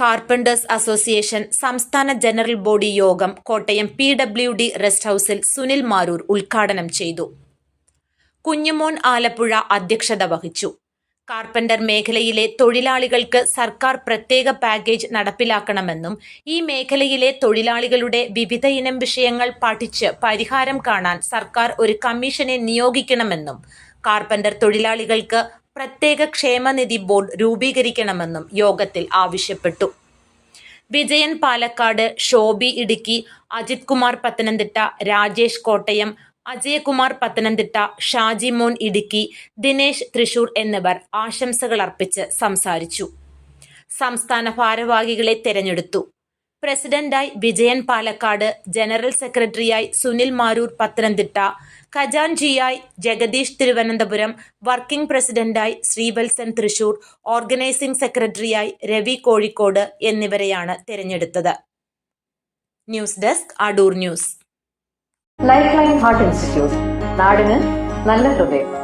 Carpenters association സംസ്ഥാന general body യോഗം Kottayam P W D rest ഹൗസിൽ സുനിൽ മാരൂർ ഉദ്ഘാടനം ചെയ്തു. കുഞ്ഞുമോൻ ആലപ്പുഴ അധ്യക്ഷത വഹിച്ചു. കാർപ്പന്റർ മേഖലയിലെ തൊഴിലാളികൾക്ക് സർക്കാർ പ്രത്യേക പാക്കേജ് നടപ്പിലാക്കണമെന്നും ഈ മേഖലയിലെ തൊഴിലാളികളുടെ വിവിധ ഇനം വിഷയങ്ങൾ പഠിച്ച് പരിഹാരം കാണാൻ സർക്കാർ ഒരു കമ്മീഷനെ നിയോഗിക്കണമെന്നും കാർപ്പന്റർ തൊഴിലാളികൾക്ക് പ്രത്യേക ക്ഷേമനിധി ബോർഡ് രൂപീകരിക്കണമെന്നും യോഗത്തിൽ ആവശ്യപ്പെട്ടു. വിജയൻ പാലക്കാട് ഷോബി ഇടുക്കി അജിത് കുമാർ പത്തനംതിട്ട രാജേഷ് കോട്ടയം അജയകുമാർ പത്തനംതിട്ട ഷാജി മോൻ ഇടുക്കി ദിനേശ് തൃശൂർ എന്നിവർ ആശംസകൾ അർപ്പിച്ച് സംസാരിച്ചു. സംസ്ഥാന ഭാരവാഹികളെ തെരഞ്ഞെടുത്തു. പ്രസിഡന്റായി വിജയൻ പാലക്കാട് ജനറൽ സെക്രട്ടറിയായി സുനിൽ മാരൂർ പത്തനംതിട്ട ഖജാൻജിയായി ജഗദീഷ് തിരുവനന്തപുരം വർക്കിംഗ് പ്രസിഡന്റായി ശ്രീവത്സൻ തൃശൂർ ഓർഗനൈസിംഗ് സെക്രട്ടറിയായി രവി കോഴിക്കോട് എന്നിവരെയാണ് തിരഞ്ഞെടുത്തത്. News desk Adoor news. Life line heart institute. നാടിന് നല്ല ഹൃദയം.